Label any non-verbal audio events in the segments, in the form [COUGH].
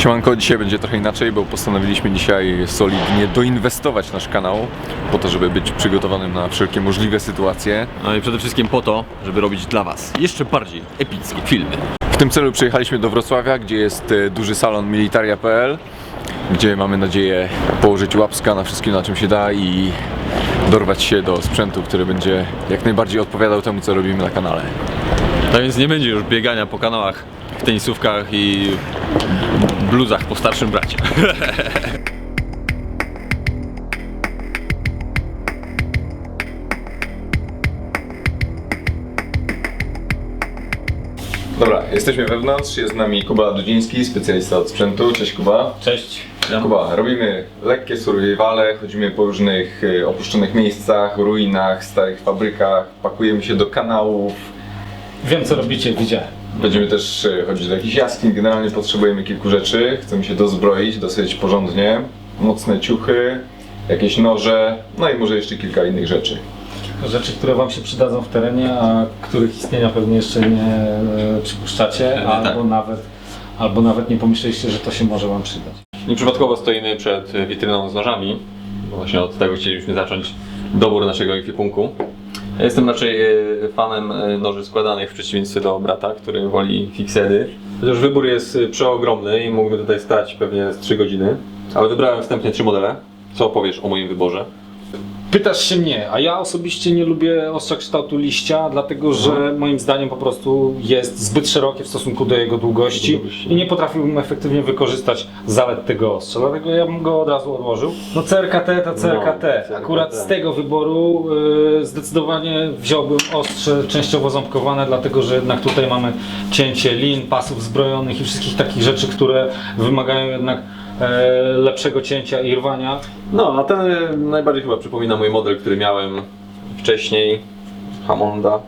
Siemanko, dzisiaj będzie trochę inaczej, bo postanowiliśmy dzisiaj solidnie doinwestować nasz kanał po to, żeby być przygotowanym na wszelkie możliwe sytuacje. No i przede wszystkim po to, żeby robić dla Was jeszcze bardziej epickie filmy. W tym celu przyjechaliśmy do Wrocławia, gdzie jest e, duży salon militaria.pl, gdzie mamy nadzieję położyć łapska na wszystkim, na czym się da i dorwać się do sprzętu, który będzie jak najbardziej odpowiadał temu, co robimy na kanale. Tak więc nie będzie już biegania po kanałach w tenisówkach i bluzach po starszym bracie. [LAUGHS] Dobra, jesteśmy wewnątrz, jest z nami Kuba Dudziński, specjalista od sprzętu. Cześć Kuba. Cześć. Kuba, robimy lekkie survivale, chodzimy po różnych e, opuszczonych miejscach, ruinach, starych fabrykach, pakujemy się do kanałów, Wiem co robicie, widziałem. Będziemy też e, chodzić do jakichś jaskiń, generalnie potrzebujemy kilku rzeczy, chcemy się dozbroić dosyć porządnie, mocne ciuchy, jakieś noże, no i może jeszcze kilka innych rzeczy. Rzeczy, które wam się przydadzą w terenie, a których istnienia pewnie jeszcze nie e, przypuszczacie, tak. albo nawet, albo nawet nie pomyśleliście, że to się może wam przydać. Nieprzypadkowo stoimy przed witryną z nożami. Właśnie od tego chcieliśmy zacząć dobór naszego ekwipunku. Ja jestem raczej e, fanem e, noży składanych w przeciwieństwie do brata, który woli fiksedy. Chociaż wybór jest e, przeogromny i mógłby tutaj stać pewnie z 3 godziny. Ale wybrałem wstępnie trzy modele. Co opowiesz o moim wyborze? Pytasz się mnie, a ja osobiście nie lubię ostrza kształtu liścia, dlatego że Mhm. moim zdaniem po prostu jest zbyt szerokie w stosunku do jego długości i nie potrafiłbym efektywnie wykorzystać zalet tego ostrza, dlatego ja bym go od razu odłożył. No CRKT to CRKT. CRKT. Akurat z tego wyboru y, zdecydowanie wziąłbym ostrze częściowo ząbkowane, dlatego że jednak tutaj mamy cięcie lin, pasów zbrojonych i wszystkich takich rzeczy, które wymagają jednak e, lepszego cięcia i rwania. No, a ten e, najbardziej chyba przypomina mój model, który miałem wcześniej, Hammonda,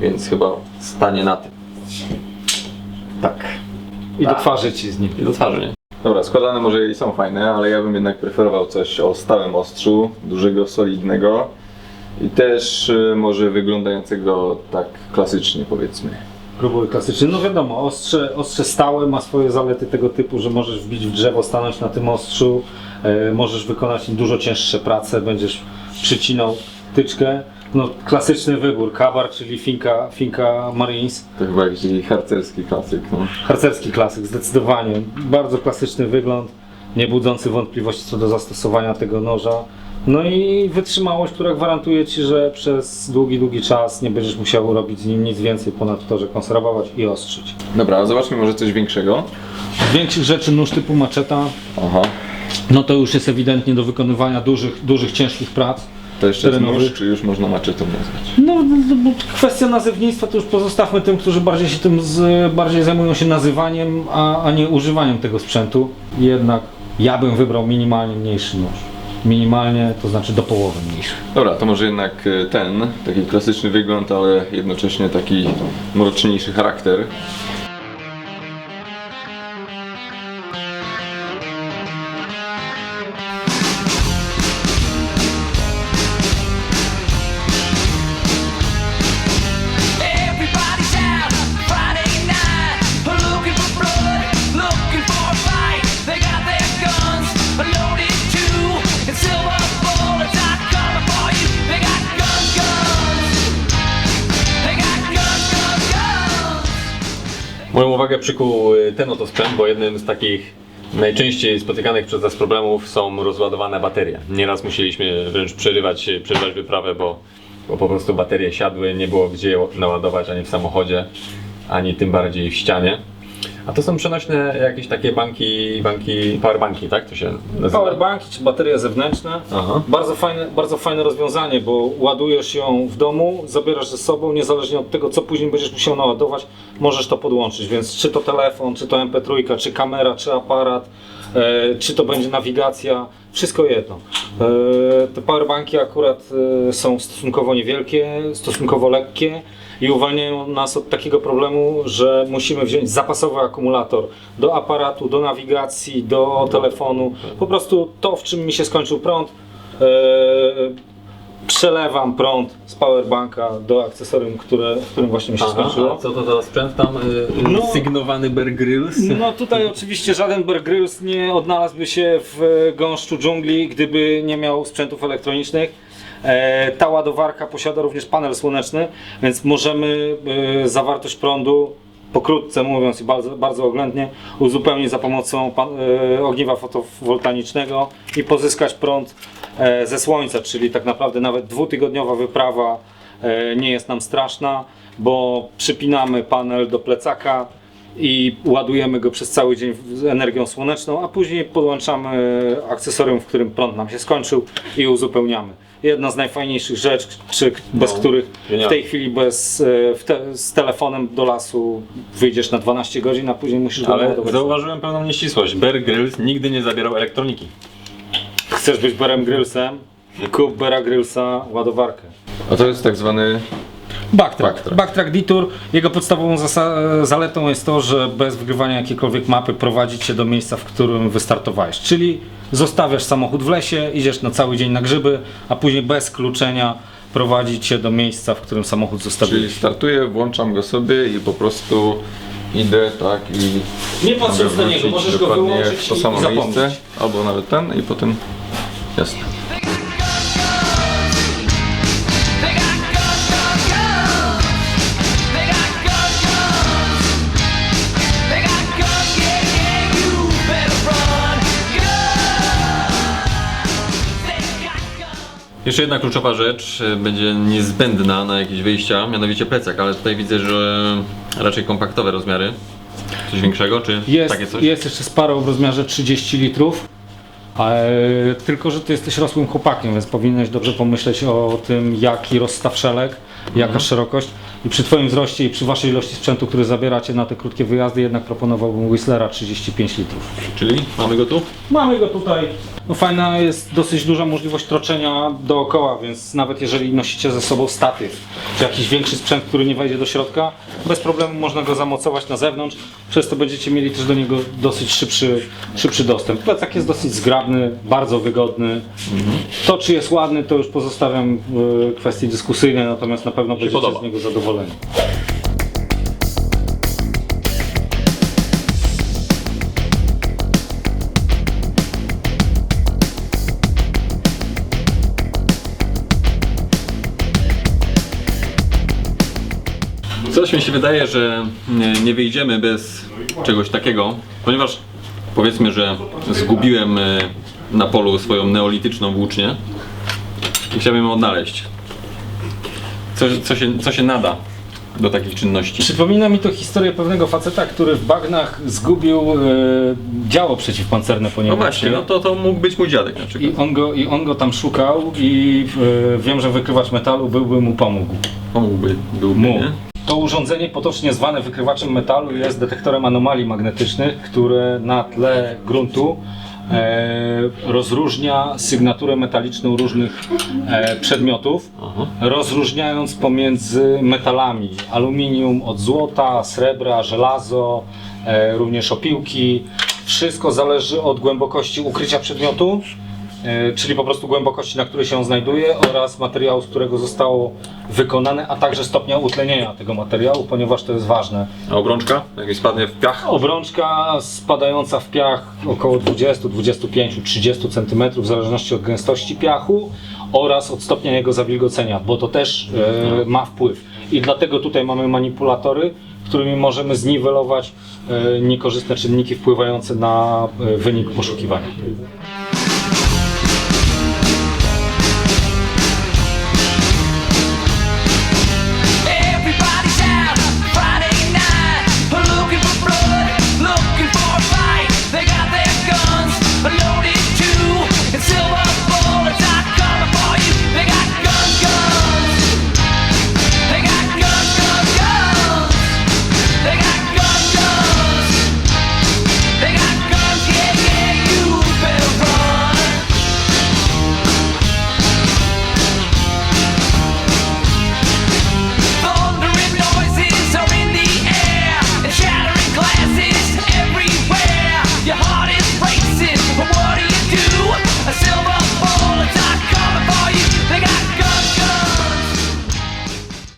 więc chyba stanie na tym. Tak. I do twarzy ci z nim. I do twarzy, nie? Dobra, składane może i są fajne, ale ja bym jednak preferował coś o stałym ostrzu, dużego, solidnego i też y, może wyglądającego tak klasycznie powiedzmy. Próbuj klasyczny. No wiadomo, ostrze, ostrze stałe ma swoje zalety tego typu, że możesz wbić w drzewo, stanąć na tym ostrzu, e, możesz wykonać dużo cięższe prace, będziesz przycinał tyczkę. No klasyczny wybór, kabar, czyli finka, finka Marines. To chyba jakiś harcerski klasyk. No. Harcerski klasyk, zdecydowanie. Bardzo klasyczny wygląd, nie budzący wątpliwości co do zastosowania tego noża. No i wytrzymałość, która gwarantuje Ci, że przez długi, długi czas nie będziesz musiał robić z nim nic więcej ponad to, że konserwować i ostrzyć. Dobra, a zobaczmy może coś większego. Większych rzeczy nóż typu maczeta, Aha. no to już jest ewidentnie do wykonywania dużych, dużych ciężkich prac. To jeszcze jest nóż, czy już można maczetą nazwać? No, no, bo kwestia nazewnictwa to już pozostawmy tym, którzy bardziej się tym z, bardziej zajmują się nazywaniem, a, a nie używaniem tego sprzętu. Jednak ja bym wybrał minimalnie mniejszy nóż. Minimalnie, to znaczy do połowy mniejszy. Dobra, to może jednak y, ten, taki klasyczny wygląd, ale jednocześnie taki mroczniejszy charakter. Moją uwagę przykuł y, ten oto sprzęt, bo jednym z takich najczęściej spotykanych przez nas problemów są rozładowane baterie. Nieraz musieliśmy wręcz przerywać, przerywać wyprawę, bo, bo po prostu baterie siadły, nie było gdzie je naładować ani w samochodzie, ani tym bardziej w ścianie. A to są przenośne jakieś takie banki, banki, powerbanki, tak? To się nazywa? Powerbanki czy baterie zewnętrzne. Aha. Bardzo fajne, bardzo fajne rozwiązanie, bo ładujesz ją w domu, zabierasz ze sobą, niezależnie od tego, co później będziesz musiał naładować, możesz to podłączyć. Więc czy to telefon, czy to MP3, czy kamera, czy aparat, e, czy to będzie nawigacja, wszystko jedno. E, te powerbanki akurat e, są stosunkowo niewielkie, stosunkowo lekkie i uwalniają nas od takiego problemu, że musimy wziąć zapasowy akumulator do aparatu, do nawigacji, do telefonu. Po prostu to, w czym mi się skończył prąd, e, przelewam prąd z powerbanka do akcesorium, które, którym właśnie mi się skończyło. a co to za sprzęt tam? y, No. Sygnowany Bear Grylls? No tutaj oczywiście żaden Bear Grylls nie odnalazłby się w gąszczu dżungli, gdyby nie miał sprzętów elektronicznych. E, ta ładowarka posiada również panel słoneczny, więc możemy e, zawartość prądu pokrótce mówiąc i bardzo, bardzo oględnie uzupełnić za pomocą e, ogniwa fotowoltaicznego i pozyskać prąd ze słońca, czyli tak naprawdę nawet dwutygodniowa wyprawa nie jest nam straszna, bo przypinamy panel do plecaka, i ładujemy go przez cały dzień z energią słoneczną, a później podłączamy akcesorium, w którym prąd nam się skończył i uzupełniamy. Jedna z najfajniejszych rzeczy, czy bez No, których w tej chwili bez, e, w te, z telefonem do lasu wyjdziesz na 12 godzin, a później musisz go Ale zauważyłem pewną nieścisłość. Bear Grylls nigdy nie zabierał elektroniki. Chcesz być Berem Grillsem? Kup Bera Grillsa ładowarkę. A to jest tak zwany Backtrack. Backtrack. Backtrack Detour. Jego podstawową zaletą jest to, że bez wygrywania jakiejkolwiek mapy prowadzi cię do miejsca, w którym wystartowałeś. Czyli zostawiasz samochód w lesie, idziesz na cały dzień na grzyby, a później bez kluczenia prowadzi cię do miejsca, w którym samochód Czyli zostawiłeś. startuję, włączam go sobie i po prostu idę, tak i Nie patrząc na niego, możesz go wyłączyć to samo i zapomnieć. miejsce, albo nawet ten i potem jest. Jeszcze jedna kluczowa rzecz y, będzie niezbędna na jakieś wyjścia, mianowicie plecak, ale tutaj widzę, że raczej kompaktowe rozmiary. Coś większego, czy Jest, takie coś? jest jeszcze sparrow w rozmiarze 30 litrów. E, tylko, że ty jesteś rosłym chłopakiem, więc powinieneś dobrze pomyśleć o tym, jaki rozstaw szelek, jaka Mhm. szerokość. I przy Twoim wzroście i przy Waszej ilości sprzętu, który zabieracie na te krótkie wyjazdy, jednak proponowałbym Whistlera 35 litrów. Czyli mamy go tu? Mamy go tutaj. No fajna jest dosyć duża możliwość troczenia dookoła, więc nawet jeżeli nosicie ze sobą statyw, czy jakiś większy sprzęt, który nie wejdzie do środka, bez problemu można go zamocować na zewnątrz, przez to będziecie mieli też do niego dosyć szybszy, szybszy dostęp. Plecak jest dosyć zgrabny, bardzo wygodny. To czy jest ładny, to już pozostawiam w kwestii dyskusyjnej, natomiast na pewno będziecie podoba. z niego zadowoleni. Coś mi się wydaje, że nie, nie wyjdziemy bez czegoś takiego, ponieważ powiedzmy, że zgubiłem e, na polu swoją neolityczną włócznię i chciałbym ją odnaleźć. Co, co, się, co się nada do takich czynności? Przypomina mi to historię pewnego faceta, który w bagnach zgubił e, działo przeciwpancerne po No właśnie, no to, to mógł być mój dziadek na przykład. I on, go, I on go tam szukał i e, wiem, że wykrywacz metalu byłby mu pomógł. Pomógłby, byłby, Mu. nie? To urządzenie potocznie zwane wykrywaczem metalu jest detektorem anomalii magnetycznych, które na tle gruntu rozróżnia sygnaturę metaliczną różnych e, przedmiotów, rozróżniając pomiędzy metalami. Aluminium od złota, srebra, żelazo, e, również opiłki. Wszystko zależy od głębokości ukrycia przedmiotu, e, czyli po prostu głębokości, na której się on znajduje oraz materiału, z którego zostało wykonane, a także stopnia utlenienia tego materiału, ponieważ to jest ważne. A obrączka? Jak spadnie w piach? Obrączka spadająca w piach około 20, 25, 30 cm w zależności od gęstości piachu oraz od stopnia jego zawilgocenia, bo to też e, ma wpływ. I dlatego tutaj mamy manipulatory, którymi możemy zniwelować e, niekorzystne czynniki wpływające na e, wynik poszukiwania.